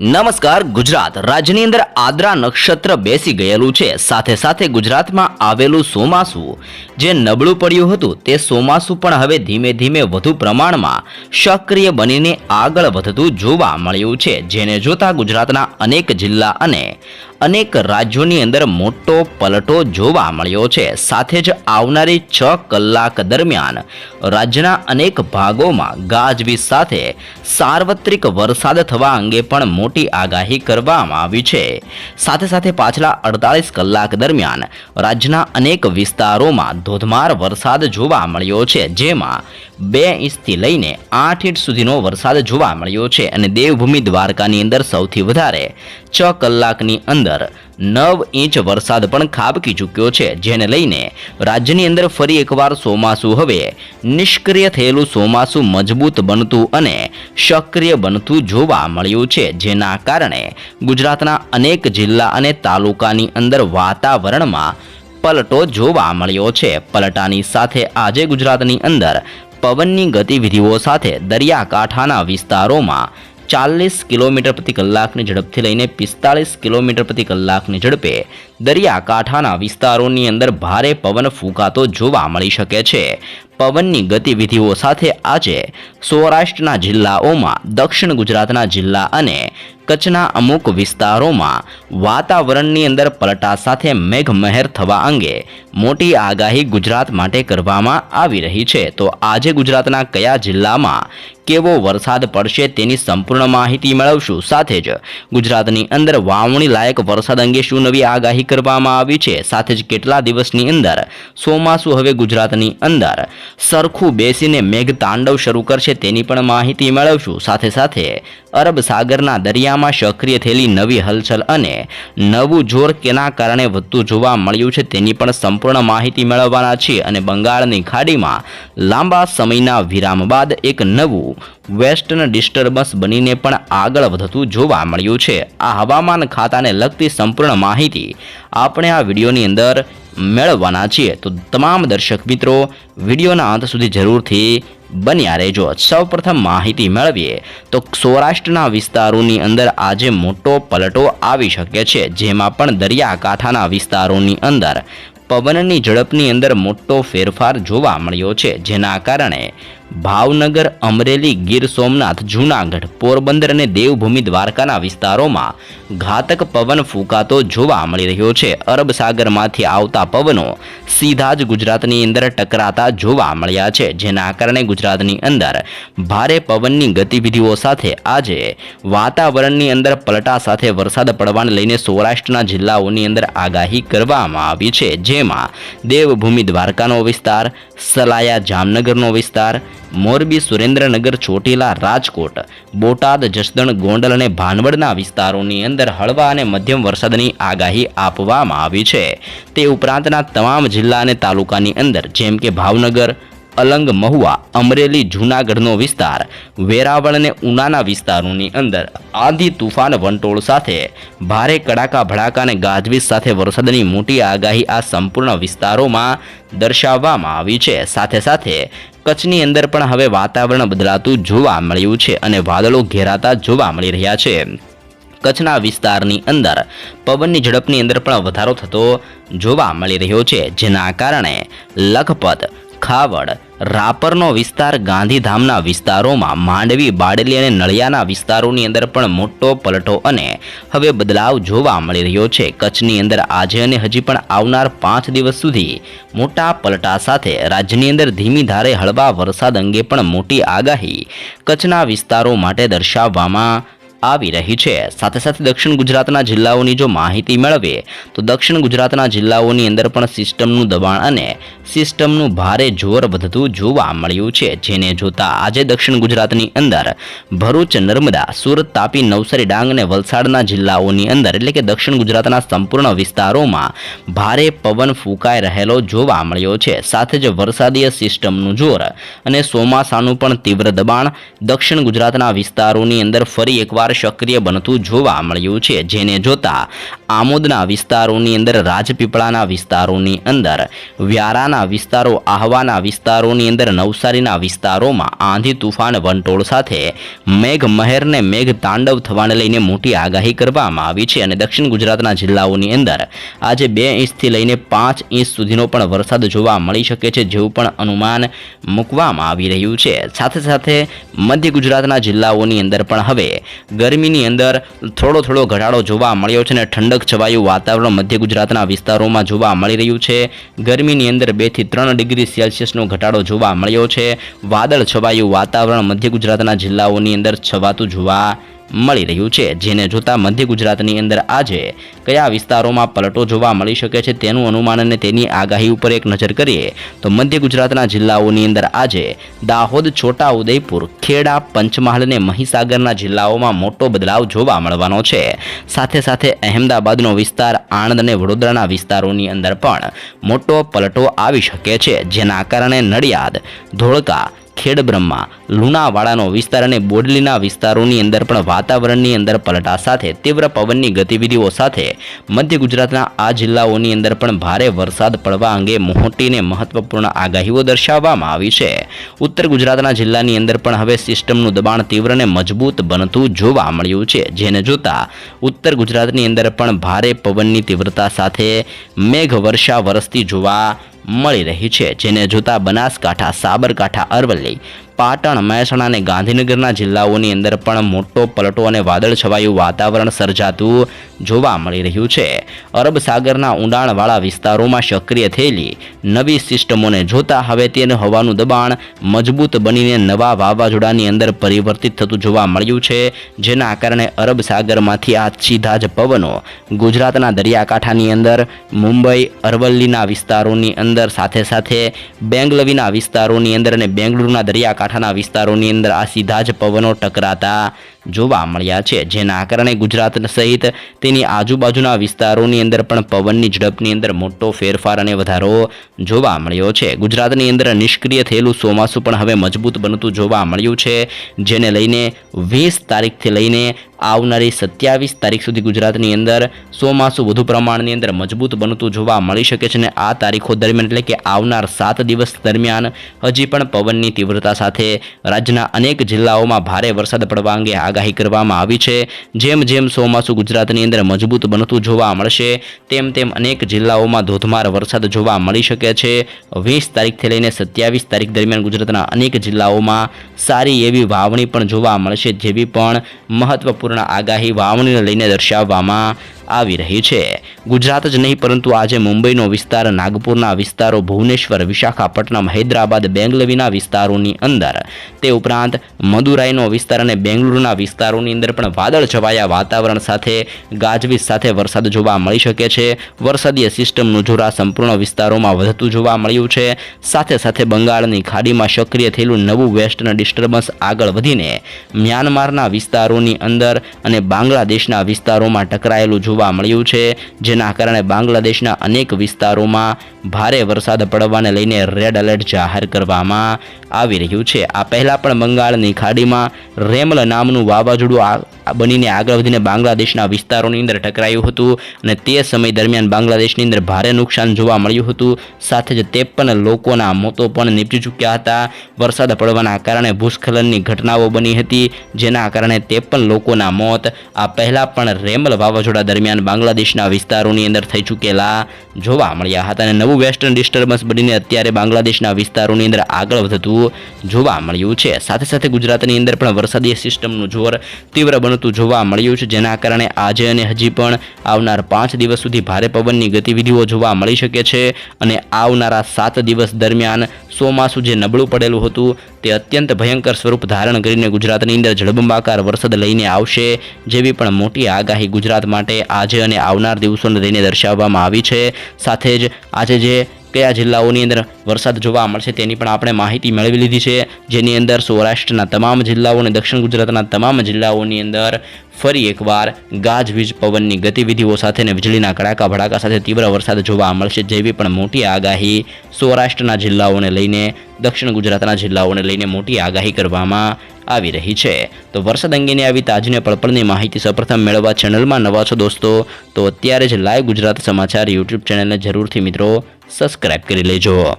નમસ્કાર ગુજરાત રાજ્યની અંદર આદ્રા નક્ષત્ર બેસી ગયેલું છે. સાથે સાથે ગુજરાતમાં આવેલું ચોમાસું જે નબળું પડ્યું હતું તે ચોમાસું પણ હવે ધીમે ધીમે વધુ પ્રમાણમાં સક્રિય બનીને આગળ વધતું જોવા મળ્યું છે, જેને જોતા ગુજરાતના અનેક જિલ્લા અને અનેક રાજ્યોની અંદર મોટો પલટો જોવા મળ્યો છે. સાથે જ આવનારી છ કલાક દરમિયાન રાજ્યના અનેક ભાગોમાં ગાજવીજ સાથે સાર્વત્રિક વરસાદ થવા અંગે પણ મોટી આગાહી કરવામાં આવી છે. સાથે સાથે પાછલા અડતાલીસ કલાક દરમિયાન રાજ્યના અનેક વિસ્તારોમાં ધોધમાર વરસાદ જોવા મળ્યો છે. જેમાં બે ઇંચથી લઈને આઠ ઇંચ સુધીનો વરસાદ જોવા મળ્યો છે અને દેવભૂમિ દ્વારકાની અંદર સૌથી વધારે છ કલાકની અંદર નવ ઇંચ વરસાદ પણ ખાબકી ચૂક્યો છે. જેને લઈને રાજ્યની અંદર ફરી એકવાર ચોમાસું હવે નિષ્ક્રિય થયેલું ચોમાસું મજબૂત બનતું અને સક્રિય બનતું જોવા મળ્યું છે. જેના કારણે ગુજરાતના અનેક જિલ્લા અને તાલુકાની અંદર વાતાવરણમાં પલટો જોવા મળ્યો છે. પલટાની સાથે આજે ગુજરાતની અંદર પવનની ગતિવિધિઓ સાથે દરિયાકાંઠાના વિસ્તારોમાં ચાલીસ કિલોમીટર પ્રતિ કલાકની ઝડપથી લઈને પિસ્તાળીસ કિલોમીટર પ્રતિ કલાકની ઝડપે દરિયાકાંઠાના વિસ્તારોની અંદર ભારે પવન ફૂંકાતો જોવા મળી શકે છે. પવનની ગતિવિધિઓ સાથે આજે સૌરાષ્ટ્રના જિલ્લાઓમાં દક્ષિણ ગુજરાતના જિલ્લા અને કચ્છના અમુક વિસ્તારોમાં વાતાવરણની અંદર પલટા સાથે મેઘમહેર થવા અંગે મોટી આગાહી ગુજરાત માટે કરવામાં આવી રહી છે. તો આજે ગુજરાતના કયા જિલ્લામાં કેવો વરસાદ પડશે તેની સંપૂર્ણ માહિતી મેળવશું. સાથે જ ગુજરાતની અંદર વાવણી લાયક વરસાદ અંગે શું નવી આગાહી કરવામાં આવી છે? સાથે જ કેટલા દિવસની અંદર? ચોમાસું હવે ગુજરાતની અંદર સરખું બેસીને મેઘ તાંડવ શરૂ કરશે તેની પણ માહિતી મેળવશું. સાથે સાથે અરબ સાગરના દરિયામાં સક્રિય થયેલી નવી હલચલ અને નવું જોર કેના કારણે વધતું જોવા મળ્યું છે તેની પણ સંપૂર્ણ માહિતી મેળવવાના છીએ અને બંગાળની ખાડીમાં લાંબા સમયના વિરામ બાદ એક નવું વેસ્ટર્ન ડિસ્ટર્બન્સ બનીને પણ આગળ વધતું જોવા મળ્યું છે. આ હવામાન ખાતાને લગતી સંપૂર્ણ માહિતી આપણે આ વિડીયોની અંદર મેળવવાના છીએ. તો તમામ દર્શક મિત્રો, વિડીયોના અંત સુધી જરૂરથી બન્યા રહેજો. સૌપ્રથમ માહિતી મેળવીએ તો સૌરાષ્ટ્રના વિસ્તારોની અંદર આજે મોટો પલટો આવી શકે છે, જેમાં પણ દરિયાકાંઠાના વિસ્તારોની અંદર પવનની ઝડપની અંદર મોટો ફેરફાર જોવા મળ્યો છે, જેના કારણે ભાવનગર, અમરેલી, ગીર સોમનાથ, જૂનાગઢ, પોરબંદર અને દેવભૂમિ દ્વારકાના વિસ્તારોમાં ઘાતક પવન ફૂંકાતો જોવા મળી રહ્યો છે. અરબ સાગરમાંથી આવતા પવનો સીધા જ ગુજરાતની અંદર ટકરાતા જોવા મળ્યા છે, જેના કારણે ગુજરાતની અંદર ભારે પવનની ગતિવિધિઓ સાથે આજે વાતાવરણની અંદર પલટા સાથે વરસાદ પડવાને લઈને સૌરાષ્ટ્રના જિલ્લાઓની અંદર આગાહી કરવામાં આવી છે, જેમાં દેવભૂમિ દ્વારકાનો વિસ્તાર, સલાયા જામનગરનો વિસ્તાર મોરબી સુરેન્દ્રનગર ચોટીલા રાજકોટ, બોટાદ, જસદણ, ગોંડલ અને ભાનવડના વિસ્તારોની અંદર હળવા અને મધ્યમ વરસાદની આગાહી આપવામાં આવી છે. તે ઉપરાંતના તમામ જિલ્લા અને તાલુકાની અંદર જેમ કે ભાવનગર, અલંગ મહુવા, અમરેલી, જૂનાગઢનો વિસ્તાર, વેરાવળ અને ઉનાના વિસ્તારોની અંદર આંધી તુફાન વંટોળ સાથે ભારે કડાકા ભડાકા અને ગાજવીજ સાથે વરસાદની મોટી આગાહી આ સંપૂર્ણ વિસ્તારોમાં દર્શાવવામાં આવી છે. સાથે સાથે કચ્છની અંદર પણ હવે વાતાવરણ બદલાતું જોવા મળ્યું છે અને વાદળો ઘેરાતા જોવા મળી રહ્યા છે. કચ્છના વિસ્તારની અંદર પવનની ઝડપની અંદર પણ વધારો થતો જોવા મળી રહ્યો છે, જેના કારણે લખપત ખાવડ, રાપરનો વિસ્તાર ગાંધીધામના વિસ્તારોમાં, માંડવી, બાડલી અને નળિયાના વિસ્તારોની અંદર પણ મોટો પલટો અને હવે બદલાવ જોવા મળી રહ્યો છે. કચ્છની અંદર આજે અને હજી પણ આવનાર પાંચ દિવસ સુધી મોટા પલટા સાથે રાજ્યની અંદર ધીમી ધારે હળવા વરસાદ અંગે પણ મોટી આગાહી કચ્છના વિસ્તારો માટે દર્શાવવામાં આવી રહી છે. સાથે સાથે દક્ષિણ ગુજરાતના જિલ્લાઓની જો માહિતી મેળવીએ, તો દક્ષિણ ગુજરાતના જિલ્લાઓની અંદર પણ સિસ્ટમનું દબાણ અને સિસ્ટમનું ભારે જોર વધતું જોવા મળ્યું છે. જેને જોતા આજે દક્ષિણ ગુજરાતની અંદર ભરૂચ, નર્મદા, સુરત, તાપી, નવસારી, ડાંગ અને વલસાડના જિલ્લાઓની અંદર એટલે કે દક્ષિણ ગુજરાતના સંપૂર્ણ વિસ્તારોમાં ભારે પવન ફૂંકાઈ રહેલો જોવા મળ્યો છે. સાથે જ વરસાદીય સિસ્ટમનું જોર અને ચોમાસાનું પણ તીવ્ર દબાણ દક્ષિણ ગુજરાતના વિસ્તારોની અંદર ફરી એકવાર સક્રિય બનતું જોવા મળ્યું છે. જેને જોતા આમોદના વિસ્તારોની અંદર, રાજપીપળાના વિસ્તારોની અંદર, વ્યારાના વિસ્તારો, આહવાના વિસ્તારોની અંદર, નવસારીના વિસ્તારોમાં આંધી તુફાન વંટોળ સાથે મેઘ મહેરને મેઘ તાંડવ થવાને લઈને મોટી આગાહી કરવામાં આવી છે અને દક્ષિણ ગુજરાતના જિલ્લાઓની અંદર આજે બે ઇંચથી લઈને પાંચ ઇંચ સુધીનો પણ વરસાદ જોવા મળી શકે છે, જેવું પણ અનુમાન મૂકવામાં આવી રહ્યું છે. સાથે સાથે મધ્ય ગુજરાતના જિલ્લાઓની અંદર પણ હવે ગરમીની અંદર થોડો થોડો ઘટાડો જોવા મળ્યો છે અને ઠંડક છવાયું વાતાવરણ મધ્ય ગુજરાતના વિસ્તારોમાં જોવા મળી રહ્યું છે. ગરમીની અંદર બેથી ત્રણ ડિગ્રી સેલ્સિયસનો ઘટાડો જોવા મળ્યો છે. વાદળ છવાયું વાતાવરણ મધ્ય ગુજરાતના જિલ્લાઓની અંદર છવાતું જોવા મળી રહ્યું છે, જેને જોતા મધ્ય ગુજરાતની અંદર આજે કયા વિસ્તારોમાં પલટો જોવા મળી શકે છે તેનું અનુમાન અને તેની આગાહી ઉપર એક નજર કરીએ, તો મધ્ય ગુજરાતના જિલ્લાઓની અંદર આજે દાહોદ છોટા ઉદયપુર ખેડા, પંચમહાલ અને મહીસાગરના જિલ્લાઓમાં મોટો બદલાવ જોવા મળવાનો છે. સાથે સાથે અહેમદાબાદનો વિસ્તાર, આણંદ અને વડોદરાના વિસ્તારોની અંદર પણ મોટો પલટો આવી શકે છે, જેના કારણે નડિયાદ, ધોળકા ખેડબ્રહ્મા લુણાવાડાનો વિસ્તાર અને બોડલીના વિસ્તારોની અંદર પણ વાતાવરણની અંદર પલટા સાથે તીવ્ર પવનની ગતિવિધિઓ સાથે મધ્ય ગુજરાતના આ જિલ્લાઓની અંદર પણ ભારે વરસાદ પડવા અંગે મોટીને મહત્વપૂર્ણ આગાહીઓ દર્શાવવામાં આવી છે. ઉત્તર ગુજરાતના જિલ્લાની અંદર પણ હવે સિસ્ટમનું દબાણ તીવ્ર અને મજબૂત બનતું જોવા મળ્યું છે. જેને જોતા ઉત્તર ગુજરાતની અંદર પણ ભારે પવનની તીવ્રતા સાથે મેઘવર્ષા વરસતી જોવા મળી રહી છે જેને જોતા બનાસકાંઠા સાબરકાંઠા અરવલ્લી પાટણ, મહેસાણા અને ગાંધીનગરના જિલ્લાઓની અંદર પણ મોટો પલટો અને વાદળ છવાયું વાતાવરણ સર્જાતું જોવા મળી રહ્યું છે. અરબ સાગરના ઊંડાણવાળા વિસ્તારોમાં સક્રિય થયેલી નવી સિસ્ટમોને જોતા હવે તેને હવાનું દબાણ મજબૂત બનીને નવા વાવાઝોડાની અંદર પરિવર્તિત થતું જોવા મળ્યું છે, જેના કારણે અરબ સાગરમાંથી આ સીધા જ પવનો ગુજરાતના દરિયાકાંઠાની અંદર, મુંબઈ, અરવલ્લીના વિસ્તારોની અંદર સાથે સાથે બેંગલવીના વિસ્તારોની અંદર અને બેંગલુરુના દરિયાકાંઠાના વિસ્તારોની અંદર આ સીધા જ પવનો ટકરાતા જોવા મળ્યા છે. જેના કારણે ગુજરાત સહિત તેની આજુબાજુના વિસ્તારોની અંદર પણ પવનની ઝડપની અંદર મોટો ફેરફાર અને વધારો જોવા મળ્યો છે. ગુજરાતની અંદર નિષ્ક્રિય થયેલું ચોમાસું પણ હવે મજબૂત બનતું જોવા મળ્યું છે. જેને લઈને વીસ તારીખથી લઈને આવનારી સત્યાવીસ તારીખ સુધી ગુજરાતની અંદર ચોમાસું વધુ પ્રમાણની અંદર મજબૂત બનતું જોવા મળી શકે છે અને આ તારીખો દરમિયાન એટલે કે આવનાર સાત દિવસ દરમિયાન હજી પણ પવનની તીવ્રતા સાથે રાજ્યના અનેક જિલ્લાઓમાં ભારે વરસાદ પડવા અંગે આગાહી કરવામાં આવી છે. જેમ જેમ ચોમાસું ગુજરાતની અંદર મજબૂત બનતું જોવા મળશે, તેમ તેમ અનેક જિલ્લાઓમાં ધોધમાર વરસાદ જોવા મળી શકે છે. વીસ તારીખથી લઈને સત્યાવીસ તારીખ દરમિયાન ગુજરાતના અનેક જિલ્લાઓમાં સારી એવી વાવણી પણ જોવા મળશે, જેવી પણ મહત્વપૂર્ણ આગાહી વાવણીને લઈને દર્શાવવામાં આવી રહી છે. ગુજરાત જ નહીં, પરંતુ આજે મુંબઈનો વિસ્તાર, નાગપુરના વિસ્તારો, ભુવનેશ્વર, વિશાખાપટ્ટનમ, હૈદરાબાદ, બેંગલવીના વિસ્તારોની અંદર. તે ઉપરાંત મદુરાઈનો વિસ્તાર અને બેંગલુરુના વિસ્તારોની અંદર પણ વાદળ છવાયા વાતાવરણ સાથે, ગાજવીજ સાથે વરસાદ જોવા મળી શકે છે. વરસાદીય સિસ્ટમનું જોરા સંપૂર્ણ વિસ્તારોમાં વધતું જોવા મળ્યું છે. સાથે સાથે બંગાળની ખાડીમાં સક્રિય થયેલું નવું વેસ્ટર્ન ડિસ્ટર્બન્સ આગળ વધીને મ્યાનમારના વિસ્તારોની અંદર અને બાંગ્લાદેશના વિસ્તારોમાં ટકરાયેલું જોવા મળ્યું છે. જેના કારણે બાંગ્લાદેશના અનેક વિસ્તારોમાં ભારે વરસાદ પડવાને લઈને રેડ એલર્ટ જાહેર કરવામાં આવી રહ્યું છે. આ પહેલાં પણ બંગાળની ખાડીમાં રેમલ નામનું વાવાઝોડું બનીને આગળ વધીને બાંગ્લાદેશના વિસ્તારોની અંદર ટકરાયું હતું અને તે સમય દરમિયાન બાંગ્લાદેશની અંદર ભારે નુકસાન જોવા મળ્યું હતું. સાથે જ તેપન લોકોના મોતો પણ નીપજી ચૂક્યા હતા. વરસાદ પડવાના કારણે ભૂસ્ખલનની ઘટનાઓ બની હતી, જેના કારણે તેપન લોકોના મોત. આ પહેલાં પણ રેમલ વાવાઝોડા દરમિયાન બાંગ્લાદેશના વિસ્તારોની અંદર થઈ ચૂકેલા જોવા મળ્યા હતા અને નવું વેસ્ટર્ન ડિસ્ટર્બન્સ બનીને અત્યારે બાંગ્લાદેશના વિસ્તારોની અંદર આગળ વધતું જોવા મળ્યું છે. સાથે સાથે ગુજરાતની અંદર પણ વરસાદી સિસ્ટમનું જોર તીવ્ર બનતું જોવા મળ્યું છે, જેના કારણે આજે અને હજી પણ આવનાર પાંચ દિવસ સુધી ભારે પવનની ગતિવિધિઓ જોવા મળી શકે છે અને આવનારા સાત દિવસ દરમિયાન ચોમાસું જે નબળું પડેલું હતું તે અત્યંત ભયંકર સ્વરૂપ ધારણ કરીને ગુજરાતની અંદર જળબંબાકાર વરસાદ લઈને આવશે જેવી પણ મોટી આગાહી ગુજરાત માટે આજે અને આવનાર દિવસોને લઈને દર્શાવવામાં આવી છે. સાથે જ આજે જે કયા જિલ્લાઓની અંદર વરસાદ જોવા મળશે તેની પણ આપણે માહિતી મેળવી લીધી છે. જેની અંદર સૌરાષ્ટ્રના તમામ જિલ્લાઓ અને દક્ષિણ ગુજરાતના તમામ જિલ્લાઓની અંદર ફરી એકવાર ગાજવીજ પવનની ગતિવિધિઓ સાથે અને વીજળીના કડાકા ભડાકા સાથે તીવ્ર વરસાદ જોવા મળશે, જેવી પણ મોટી આગાહી સૌરાષ્ટ્રના જિલ્લાઓને લઈને, દક્ષિણ ગુજરાતના જિલ્લાઓને લઈને મોટી આગાહી કરવામાં આવી રહી છે. તો વરસાદ અંગેની આવી તાજીને પળપળની માહિતી સૌપ્રથમ મેળવવા ચેનલમાં નવા છો દોસ્તો, તો અત્યારે જ લાઈવ ગુજરાત સમાચાર યુટ્યુબ ચેનલને જરૂરથી મિત્રો સબસ્ક્રાઇબ કરી લેજો.